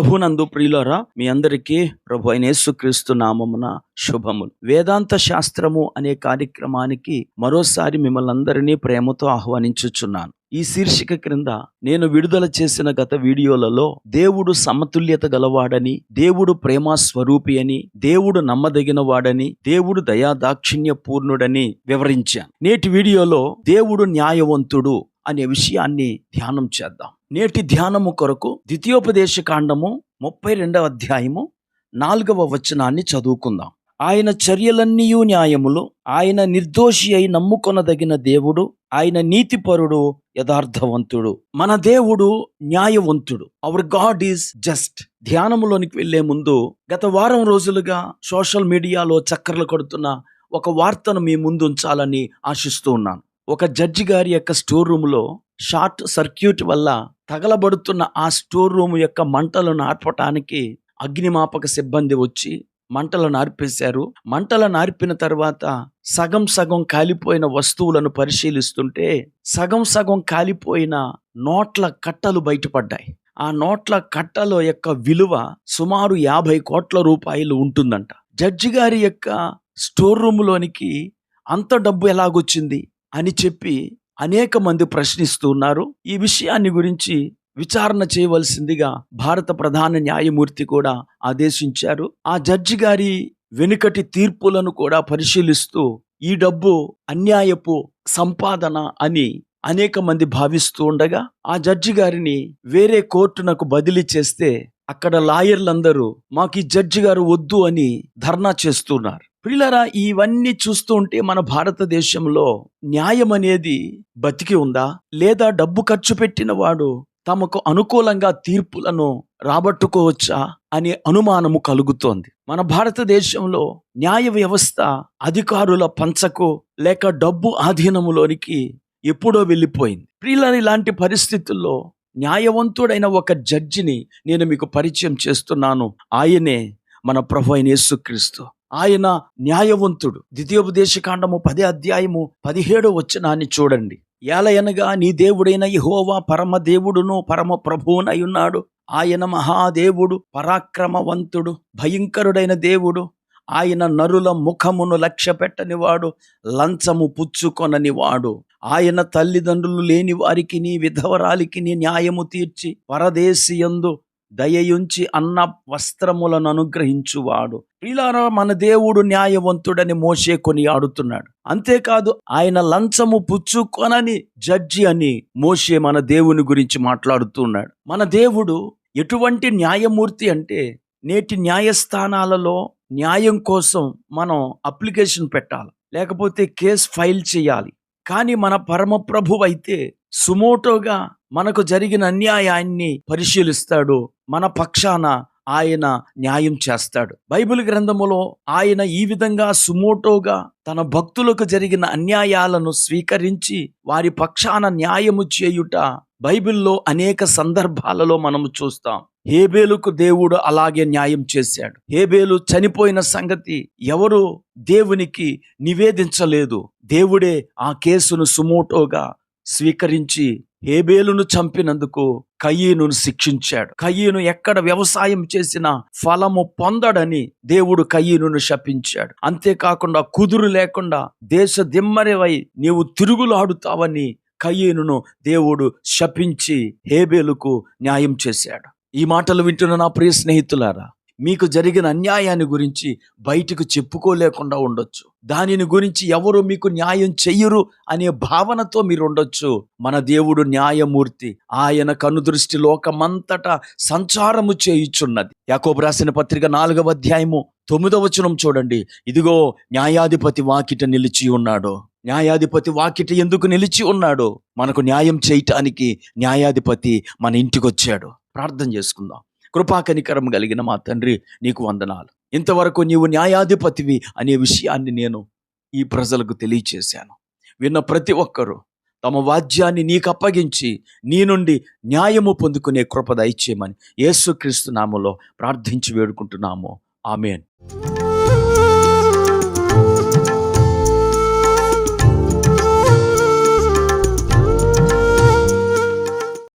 ప్రభునందు ప్రియులరా మీ అందరికీ ప్రభు అయిన యేసుక్రీస్తు నామమున శుభములు. వేదాంత శాస్త్రము అనే కార్యక్రమానికి మరోసారి మిమ్మల్ని అందరినీ ప్రేమతో ఆహ్వానించుచున్నాను. ఈ శీర్షిక క్రింద నేను విడుదల చేసిన గత వీడియోలలో దేవుడు సమతుల్యత గలవాడని దేవుడు ప్రేమ స్వరూపి అని దేవుడు నమ్మదగిన వాడని దేవుడు దయాదాక్షిణ్య పూర్ణుడని వివరించాను. నేటి వీడియోలో దేవుడు న్యాయవంతుడు అనే విషయాన్ని ధ్యానం చేద్దాం. నేటి ధ్యానము కొరకు ద్వితీయోపదేశ కాండము ముప్పై రెండవ అధ్యాయము నాలుగవ వచనాన్ని చదువుకుందాం. ఆయన చర్యలన్నీయు న్యాయములు ఆయన నిర్దోషి అయి నమ్ముకొనదగిన దేవుడు ఆయన నీతిపరుడు యథార్థవంతుడు. మన దేవుడు న్యాయవంతుడు. అవర్ గాడ్ ఈజ్ జస్ట్ ధ్యానములోనికి వెళ్ళే ముందు గత వారం రోజులుగా సోషల్ మీడియాలో చక్కర్లు కొడుతున్న ఒక వార్తను మీ ముందు ఉంచాలని ఆశిస్తూ ఉన్నాను. ఒక జడ్జి గారి యొక్క స్టోర్ రూమ్లో షార్ట్ సర్క్యూట్ వల్ల తగలబడుతున్న ఆ స్టోర్ రూమ్ యొక్క మంటలను ఆర్పటానికి అగ్నిమాపక సిబ్బంది వచ్చి మంటలను ఆర్పేశారు మంటలను ఆర్పిన తర్వాత సగం సగం కాలిపోయిన వస్తువులను పరిశీలిస్తుంటే సగం సగం కాలిపోయిన నోట్ల కట్టలు బయటపడ్డాయి. ఆ నోట్ల కట్టల యొక్క విలువ సుమారు యాభై కోట్ల రూపాయలు ఉంటుందంట. జడ్జి గారి యొక్క స్టోర్ రూమ్లోనికి అంత డబ్బు ఎలాగొచ్చింది? అని చెప్పి అనేక మంది ప్రశ్నిస్తున్నారు ఈ విషయాన్ని గురించి విచారణ చేయవలసిందిగా భారత ప్రధాన న్యాయమూర్తి కూడా ఆదేశించారు. ఆ జడ్జి గారి వెనుకటి తీర్పులను కూడా పరిశీలిస్తూ ఈ డబ్బు అన్యాయపు సంపాదన అని అనేక మంది భావిస్తూ ఉండగా ఆ జడ్జి గారిని వేరే కోర్టునకు బదిలీ చేస్తే అక్కడ లాయర్లందరూ మాకు ఈ జడ్జి గారు వద్దు అని ధర్నా చేస్తున్నారు. ప్రిలరా ఇవన్నీ చూస్తూ ఉంటే మన భారతదేశంలో న్యాయం అనేది బతికి ఉందా? లేదా డబ్బు ఖర్చు పెట్టిన వాడు తమకు అనుకూలంగా తీర్పులను రాబట్టుకోవచ్చా అనే అనుమానము కలుగుతోంది. మన భారతదేశంలో న్యాయ వ్యవస్థ అధికారుల పంచకు లేక డబ్బు ఆధీనములోనికి ఎప్పుడో వెళ్ళిపోయింది. ప్రియులర్ ఇలాంటి పరిస్థితుల్లో న్యాయవంతుడైన ఒక జడ్జిని నేను మీకు పరిచయం చేస్తున్నాను. ఆయనే మన ప్రభు అయిన యేసుక్రీస్తు. ఆయన న్యాయవంతుడు. ద్వితీయోపదేశ కాండము అధ్యాయము పదిహేడో వచనాన్ని చూడండి. ఏలయనగా నీ దేవుడైన యహోవా పరమ దేవుడును పరమ ప్రభువునై ఉన్నాడు. ఆయన మహాదేవుడు పరాక్రమవంతుడు భయంకరుడైన దేవుడు. ఆయన నరుల ముఖమును లక్ష్య పెట్టనివాడు లంచము పుచ్చుకొననివాడు. ఆయన తల్లిదండ్రులు లేని వారికి నీ విధవరాలికి నీ న్యాయము తీర్చి పరదేశియందు దయయుంచి అన్న వస్త్రములను అనుగ్రహించువాడు. ప్రిలారా మన దేవుడు న్యాయవంతుడని మోసే కొని ఆడుతున్నాడు అంతేకాదు ఆయన లంచము పుచ్చుకొనని జడ్జి అని మోసే మన దేవుని గురించి మాట్లాడుతున్నాడు. మన దేవుడు ఎటువంటి న్యాయమూర్తి అంటే నేటి న్యాయస్థానాలలో న్యాయం కోసం మనం అప్లికేషన్ పెట్టాలి. లేకపోతే కేసు ఫైల్ చేయాలి. కానీ మన పరమప్రభువైతే అయితే సుమోటోగా మనకు జరిగిన అన్యాయాన్ని పరిశీలిస్తాడు. మన పక్షాన ఆయన న్యాయం చేస్తాడు. బైబిల్ గ్రంథములో ఆయన ఈ విధంగా సుమోటోగా తన భక్తులకు జరిగిన అన్యాయాలను స్వీకరించి వారి పక్షాన న్యాయము చేయుట బైబిల్లో అనేక సందర్భాలలో మనము చూస్తాం. హేబేలుకు దేవుడు అలాగే న్యాయం చేశాడు. హేబేలు చనిపోయిన సంగతి ఎవరు దేవునికి నివేదించలేదు. దేవుడే ఆ కేసును సుమోటోగా స్వీకరించి హేబేలును చంపినందుకు కయ్యను శిక్షించాడు. కయ్యను ఎక్కడ వ్యవసాయం చేసినా ఫలము పొందడని దేవుడు కయ్యను శపించాడు. అంతేకాకుండా కుదురు లేకుండా దేశ దిమ్మరివై నీవు తిరుగులాడుతావని కయ్యను దేవుడు శపించి హేబేలుకు న్యాయం చేశాడు. ఈ మాటలు వింటున్న నా ప్రియ స్నేహితులారా మీకు జరిగిన అన్యాయాన్ని గురించి బయటకు చెప్పుకోలేకుండా ఉండొచ్చు. దానిని గురించి ఎవరు మీకు న్యాయం చెయ్యరు అనే భావనతో మీరు ఉండొచ్చు మన దేవుడు న్యాయమూర్తి. ఆయన కనుదృష్టి లోకమంతటా సంచారము చేయుచున్నది. యాకోబు రాసిన పత్రిక నాలుగవ అధ్యాయము తొమ్మిదవ వచనం చూడండి. ఇదిగో న్యాయాధిపతి వాకిట నిలిచి ఉన్నాడు. న్యాయాధిపతి వాకిట ఎందుకు నిలిచి ఉన్నాడు? మనకు న్యాయం చేయటానికి న్యాయాధిపతి మన ఇంటికి వచ్చాడు ప్రార్థన చేసుకుందాం. కృపాకనికరం కలిగిన మా తండ్రి నీకు వందనాలు. ఇంతవరకు నీవు న్యాయాధిపతివి అనే విషయాన్ని నేను ఈ ప్రజలకు తెలియచేశాను. విన్న ప్రతి ఒక్కరూ తమ వాద్యాన్ని నీకు అప్పగించి నీ నుండి న్యాయము పొందుకునే కృప దయచేయమని యేసుక్రీస్తు నామలో ప్రార్థించి వేడుకుంటున్నాము. ఆమెన్.